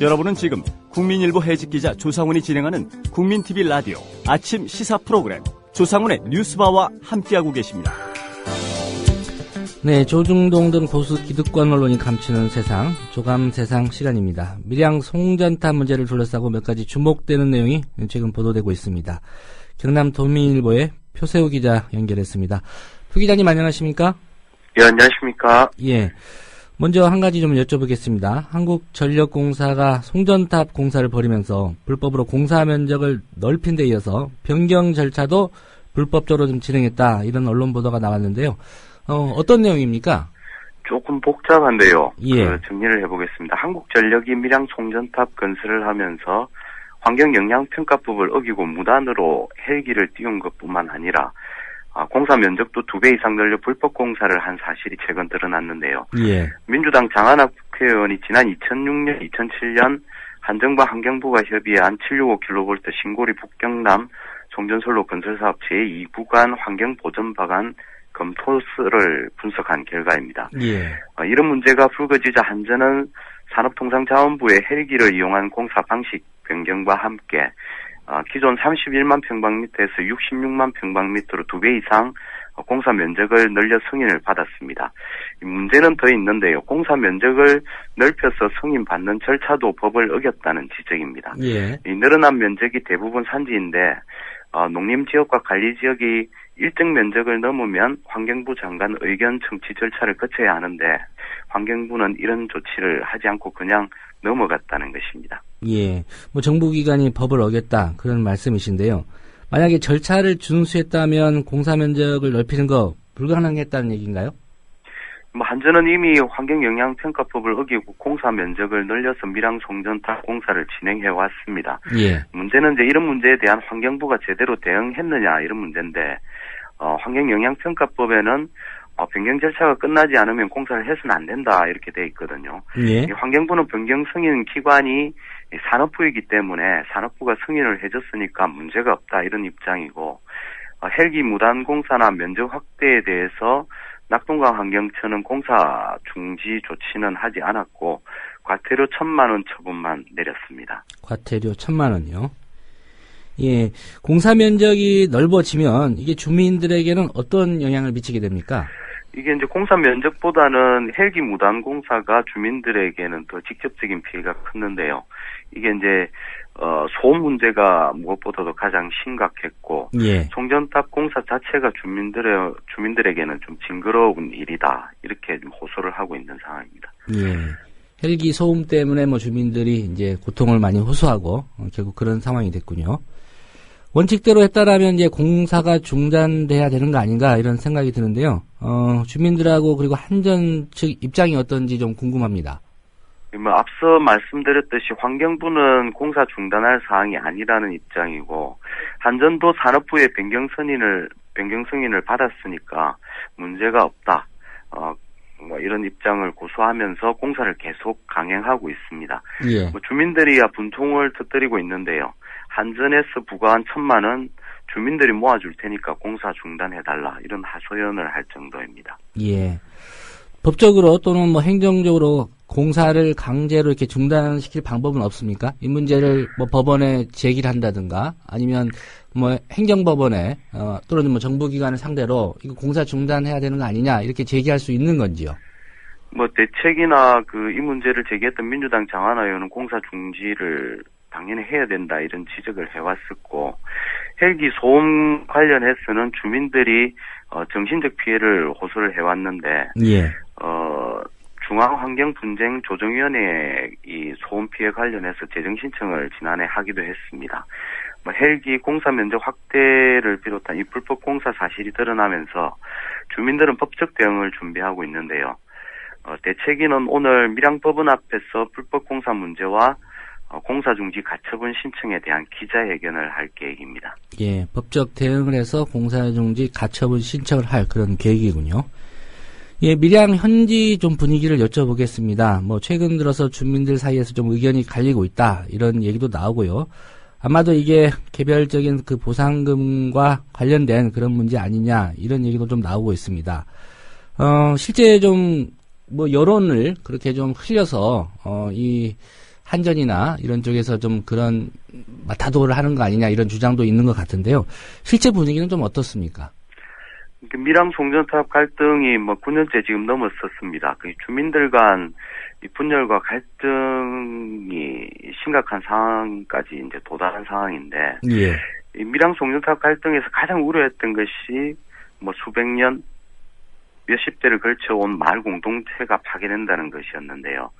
여러분은 지금 국민일보 해직 기자 조상훈이 진행하는 국민TV 라디오 아침 시사 프로그램 조상훈의 뉴스바와 함께하고 계십니다. 네, 조중동 등 보수 기득권 언론이 감추는 세상, 조감 세상 시간입니다. 밀양 송전탑 문제를 둘러싸고 몇 가지 주목되는 내용이 최근 보도되고 있습니다. 경남 도민일보의 표세우 기자 연결했습니다. 표 기자님 안녕하십니까? 예, 안녕하십니까? 예. 먼저 한 가지 좀 여쭤보겠습니다. 한국전력공사가 송전탑 공사를 벌이면서 불법으로 공사 면적을 넓힌 데 이어서 변경 절차도 불법적으로 좀 진행했다. 이런 언론 보도가 나왔는데요. 어, 떤 내용입니까? 조금 복잡한데요. 예. 그 정리를 해보겠습니다. 한국전력이 밀양 송전탑 건설을 하면서 환경영향평가법을 어기고 무단으로 헬기를 띄운 것뿐만 아니라 아, 공사 면적도 두 배 이상 늘려 불법 공사를 한 사실이 최근 드러났는데요. 예. 민주당 장한학 국회의원이 지난 2006년, 2007년 한정부 환경부가 협의한 765kV 신고리 북경남 송전솔로 건설사업 제2구간 환경보전방안 검토서를 분석한 결과입니다. 예. 어, 이런 문제가 불거지자 한전은 산업통상자원부의 헬기를 이용한 공사 방식 변경과 함께 어, 기존 31만 평방미터에서 66만 평방미터로 두 배 이상 어, 공사 면적을 늘려 승인을 받았습니다. 문제는 더 있는데요. 공사 면적을 넓혀서 승인 받는 절차도 법을 어겼다는 지적입니다. 예. 이 늘어난 면적이 대부분 산지인데 어, 농림지역과 관리지역이 일정 면적을 넘으면 환경부 장관 의견 청취 절차를 거쳐야 하는데 환경부는 이런 조치를 하지 않고 그냥 넘어갔다는 것입니다. 예. 뭐 정부기관이 법을 어겼다. 그런 말씀이신데요. 만약에 절차를 준수했다면 공사 면적을 넓히는 거 불가능했다는 얘기인가요? 뭐 한전은 이미 환경영향평가법을 어기고 공사 면적을 늘려서 밀양 송전탑 공사를 진행해 왔습니다. 예. 문제는 이제 이런 문제에 대한 환경부가 제대로 대응했느냐 이런 문제인데 어, 환경영향평가법에는 어, 변경 절차가 끝나지 않으면 공사를 해서는 안 된다 이렇게 돼 있거든요. 예. 이 환경부는 변경 승인 기관이 이 산업부이기 때문에 산업부가 승인을 해줬으니까 문제가 없다 이런 입장이고 어, 헬기 무단 공사나 면적 확대에 대해서 낙동강 환경처는 공사 중지 조치는 하지 않았고 과태료 천만 원 처분만 내렸습니다. 과태료 천만 원이요. 예. 공사 면적이 넓어지면 이게 주민들에게는 어떤 영향을 미치게 됩니까? 이게 이제 공사 면적보다는 헬기 무단 공사가 주민들에게는 더 직접적인 피해가 컸는데요. 이게 이제 어, 소음 문제가 무엇보다도 가장 심각했고 예. 송전탑 공사 자체가 주민들의 주민들에게는 좀 징그러운 일이다 이렇게 좀 호소를 하고 있는 상황입니다. 예. 헬기 소음 때문에 뭐 주민들이 이제 고통을 많이 호소하고 어, 결국 그런 상황이 됐군요. 원칙대로 했다라면 이제 공사가 중단돼야 되는 거 아닌가 이런 생각이 드는데요. 어, 주민들하고 그리고 한전 측 입장이 어떤지 좀 궁금합니다. 뭐 앞서 말씀드렸듯이 환경부는 공사 중단할 사항이 아니라는 입장이고 한전도 산업부의 변경 승인을 변경 승인을 받았으니까 문제가 없다. 어, 뭐 이런 입장을 고수하면서 공사를 계속 강행하고 있습니다. 예. 뭐 주민들이야 분통을 터뜨리고 있는데요. 한전에서 부과한 천만 원 주민들이 모아줄 테니까 공사 중단해달라 이런 하소연을 할 정도입니다. 예. 법적으로 또는 뭐 행정적으로 공사를 강제로 이렇게 중단시킬 방법은 없습니까? 이 문제를 뭐 법원에 제기를 한다든가 아니면 뭐 행정법원에 어, 또는 뭐 정부기관을 상대로 이거 공사 중단해야 되는 거 아니냐 이렇게 제기할 수 있는 건지요? 뭐 대책이나 그 이 문제를 제기했던 민주당 장하나 의원은 공사 중지를 당연히 해야 된다 이런 지적을 해왔었고 헬기 소음 관련해서는 주민들이 어, 정신적 피해를 호소를 해왔는데 예. 어, 중앙환경분쟁조정위원회에 이 소음 피해 관련해서 재정 신청을 지난해 하기도 했습니다. 뭐 헬기 공사 면적 확대를 비롯한 이 불법 공사 사실이 드러나면서 주민들은 법적 대응을 준비하고 있는데요. 어, 대책위는 오늘 밀양법원 앞에서 불법 공사 문제와 어, 공사 중지 가처분 신청에 대한 기자회견을 할 계획입니다. 예, 법적 대응을 해서 공사 중지 가처분 신청을 할 그런 계획이군요. 예, 밀양 현지 좀 분위기를 여쭤보겠습니다. 뭐 최근 들어서 주민들 사이에서 좀 의견이 갈리고 있다 이런 얘기도 나오고요. 아마도 이게 개별적인 그 보상금과 관련된 그런 문제 아니냐 이런 얘기도 좀 나오고 있습니다. 어, 실제 좀 뭐 여론을 그렇게 좀 흘려서 어, 이 한전이나 이런 쪽에서 좀 그런 마타도를 하는 거 아니냐 이런 주장도 있는 것 같은데요. 실제 분위기는 좀 어떻습니까? 그 밀양 송전탑 갈등이 뭐 9년째 지금 넘었었습니다. 그 주민들 간이 분열과 갈등이 심각한 상황까지 이제 도달한 상황인데 예. 이 밀양 송전탑 갈등에서 가장 우려했던 것이 뭐 수백 년 몇십 대를 걸쳐온 마을 공동체가 파괴된다는 것이었는데요.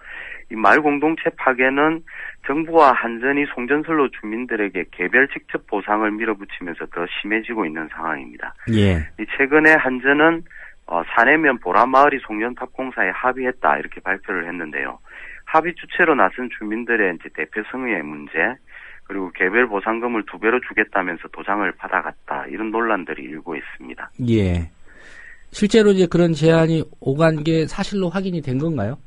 이 마을 공동체 파괴는 정부와 한전이 송전설로 주민들에게 개별 직접 보상을 밀어붙이면서 더 심해지고 있는 상황입니다. 예. 이 최근에 한전은 어, 사내면 보라마을이 송전탑 공사에 합의했다 이렇게 발표를 했는데요. 합의 주체로 나선 주민들의 이제 대표성의 문제 그리고 개별 보상금을 두 배로 주겠다면서 도장을 받아갔다 이런 논란들이 일고 있습니다. 예. 실제로 이제 그런 제안이 오간 게 사실로 확인이 된 건가요?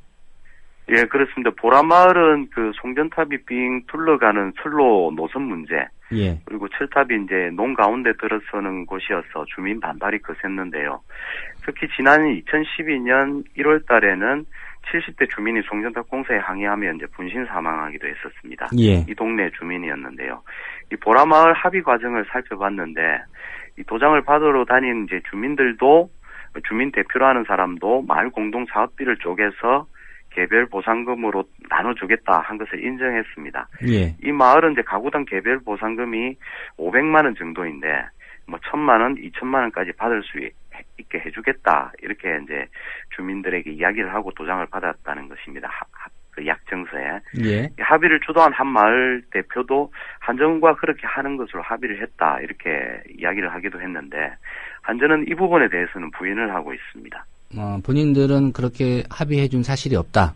예, 그렇습니다. 보라마을은 그 송전탑이 빙 둘러가는 철로 노선 문제, 예. 그리고 철탑이 이제 농 가운데 들어서는 곳이어서 주민 반발이 거셌는데요. 특히 지난 2012년 1월 달에는 70대 주민이 송전탑 공사에 항의하며 이제 분신 사망하기도 했었습니다. 예. 이 동네 주민이었는데요. 이 보라마을 합의 과정을 살펴봤는데 이 도장을 받으러 다니는 이제 주민들도 주민 대표로 하는 사람도 마을 공동 사업비를 쪼개서 개별 보상금으로 나눠주겠다 한 것을 인정했습니다. 예. 이 마을은 이제 가구당 개별 보상금이 500만 원 정도인데 뭐 1000만 원, 2000만 원까지 받을 수 있게 해주겠다 이렇게 이제 주민들에게 이야기를 하고 도장을 받았다는 것입니다. 그 약정서에 예. 이 합의를 주도한 한 마을 대표도 한전과 그렇게 하는 것으로 합의를 했다 이렇게 이야기를 하기도 했는데 한전은 이 부분에 대해서는 부인을 하고 있습니다. 어, 본인들은 그렇게 합의해 준 사실이 없다.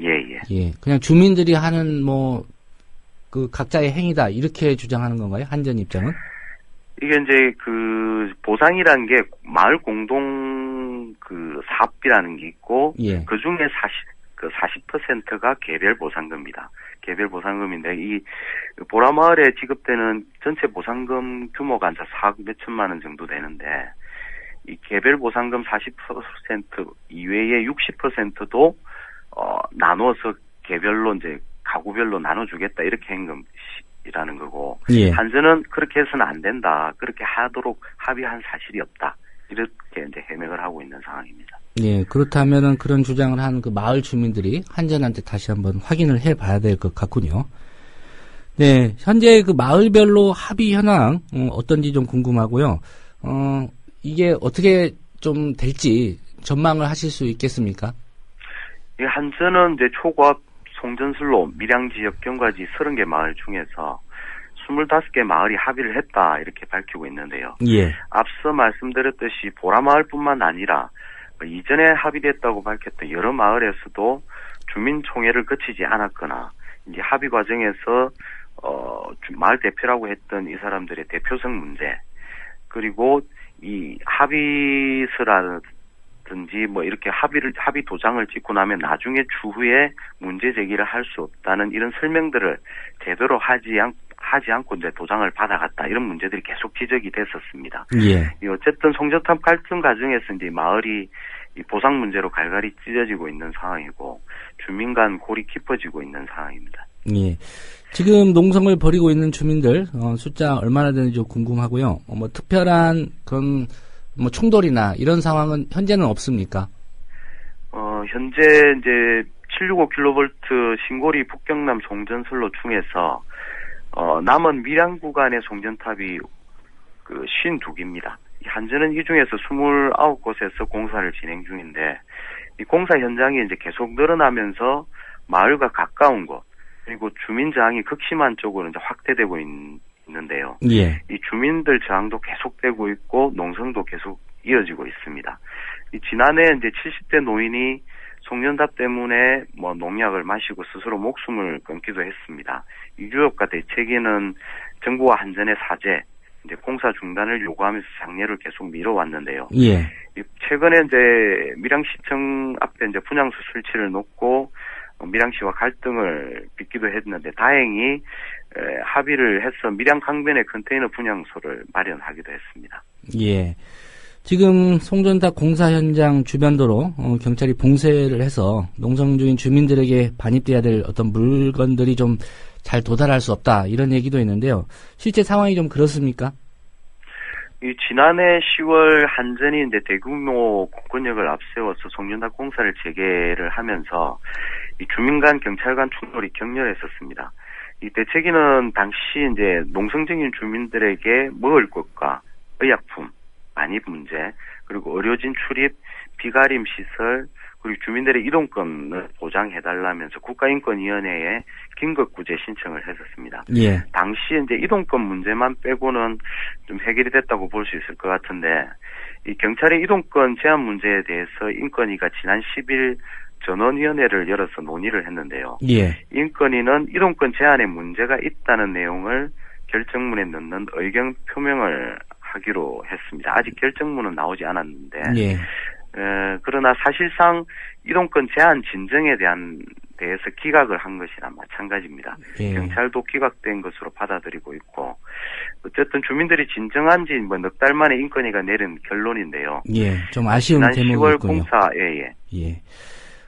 예, 예. 예. 그냥 주민들이 하는 뭐, 그 각자의 행위다. 이렇게 주장하는 건가요? 한전 입장은? 이게 이제 그 보상이라는 게 마을 공동 그 사업비라는 게 있고 예. 그 중에 40, 그 40%가 개별 보상금입니다. 개별 보상금인데 이 보라 마을에 지급되는 전체 보상금 규모가 한 4억 몇 천만 원 정도 되는데 이 개별 보상금 40% 이외에 60%도 어 나누어서 개별로 이제 가구별로 나눠주겠다 이렇게 한 것이라는 거고 예. 한전은 그렇게 해서는 안 된다 그렇게 하도록 합의한 사실이 없다 이렇게 이제 해명을 하고 있는 상황입니다. 예. 그렇다면은 그런 주장을 한 그 마을 주민들이 한전한테 다시 한번 확인을 해 봐야 될 것 같군요. 네. 현재 그 마을별로 합의 현황, 어, 어떤지 좀 궁금하고요. 어, 이게 어떻게 좀 될지 전망을 하실 수 있겠습니까? 이 한전은 이제 초과 송전술로 밀양 지역 경과지 30개 마을 중에서 25개 마을이 합의를 했다 이렇게 밝히고 있는데요. 예. 앞서 말씀드렸듯이 보라마을뿐만 아니라 뭐 이전에 합의됐다고 밝혔던 여러 마을에서도 주민총회를 거치지 않았거나 이제 합의 과정에서 어 마을 대표라고 했던 이 사람들의 대표성 문제 그리고 이 합의서라든지 뭐 이렇게 합의를 합의 도장을 찍고 나면 나중에 추후에 문제 제기를 할 수 없다는 이런 설명들을 제대로 하지 않 하지 않고 이제 도장을 받아갔다 이런 문제들이 계속 지적이 됐었습니다. 예. 이 어쨌든 송전탑 갈등 과정에서 이제 마을이 이 보상 문제로 갈갈이 찢어지고 있는 상황이고 주민 간 골이 깊어지고 있는 상황입니다. 예. 지금 농성을 벌이고 있는 주민들 어, 숫자 얼마나 되는지 궁금하고요. 어, 뭐 특별한 그런 뭐 충돌이나 이런 상황은 현재는 없습니까? 어 현재 이제 765kV 신고리 북경남 송전선로 중에서 어 남은 밀양 구간의 송전탑이 그 52개입니다. 한전은 이 중에서 29곳에서 공사를 진행 중인데 이 공사 현장이 이제 계속 늘어나면서 마을과 가까운 곳 그리고 주민 저항이 극심한 쪽으로 이제 확대되고 있, 있는데요. 예. 이 주민들 저항도 계속되고 있고 농성도 계속 이어지고 있습니다. 이 지난해 이제 70대 노인이 송전탑 때문에 뭐 농약을 마시고 스스로 목숨을 끊기도 했습니다. 이 유효과 대책에는 정부와 한전의 사죄, 이제 공사 중단을 요구하면서 장례를 계속 미뤄왔는데요. 예. 이 최근에 이제 밀양시청 앞에 이제 분향소 설치를 놓고 밀양시와 갈등을 빚기도 했는데 다행히 에, 합의를 해서 밀양 강변에 컨테이너 분향소를 마련하기도 했습니다. 예. 지금 송전탑 공사 현장 주변도로 어, 경찰이 봉쇄를 해서 농성 중인 주민들에게 반입돼야 될 어떤 물건들이 좀 잘 도달할 수 없다 이런 얘기도 있는데요. 실제 상황이 좀 그렇습니까? 이 지난해 10월 한전이 이제 대규모 공권력을 앞세워서 송전탑 공사를 재개를 하면서 이 주민 간 경찰 간 충돌이 격렬했었습니다. 이 대책위는 당시 이제 농성적인 주민들에게 먹을 것과 의약품, 반입 문제, 그리고 의료진 출입, 비가림 시설, 그리고 주민들의 이동권을 보장해달라면서 국가인권위원회에 긴급구제 신청을 했었습니다. 예. 당시 이제 이동권 문제만 빼고는 좀 해결이 됐다고 볼 수 있을 것 같은데 이 경찰의 이동권 제한 문제에 대해서 인권위가 지난 10일 전원위원회를 열어서 논의를 했는데요. 예. 인권위는 이동권 제한에 문제가 있다는 내용을 결정문에 넣는 의견 표명을 하기로 했습니다. 아직 결정문은 나오지 않았는데 예. 에, 그러나 사실상 이동권 제한 진정에 대한 대해서 기각을 한 것이나 마찬가지입니다. 예. 경찰도 기각된 것으로 받아들이고 있고 어쨌든 주민들이 진정한 지뭐 넉 달 만에 인권위가 내린 결론인데요. 예. 좀 아쉬운 지난 대목이 10월 있군요. 공사 예 예. 예.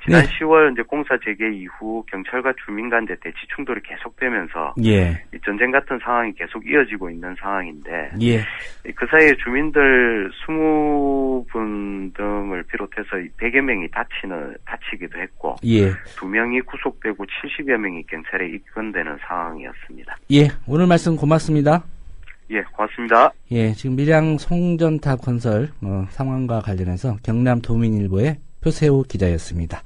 지난 네. 10월 이제 공사 재개 이후 경찰과 주민 간 이제 대치 충돌이 계속되면서 예. 이 전쟁 같은 상황이 계속 이어지고 있는 상황인데 예. 그 사이에 주민들 20분 등을 비롯해서 100여 명이 다치는 다치기도 했고 예. 두 명이 구속되고 70여 명이 경찰에 입건되는 상황이었습니다. 예. 오늘 말씀 고맙습니다. 예, 고맙습니다. 예, 지금 밀양 송전탑 건설 어, 상황과 관련해서 경남 도민일보의 표세호 기자였습니다.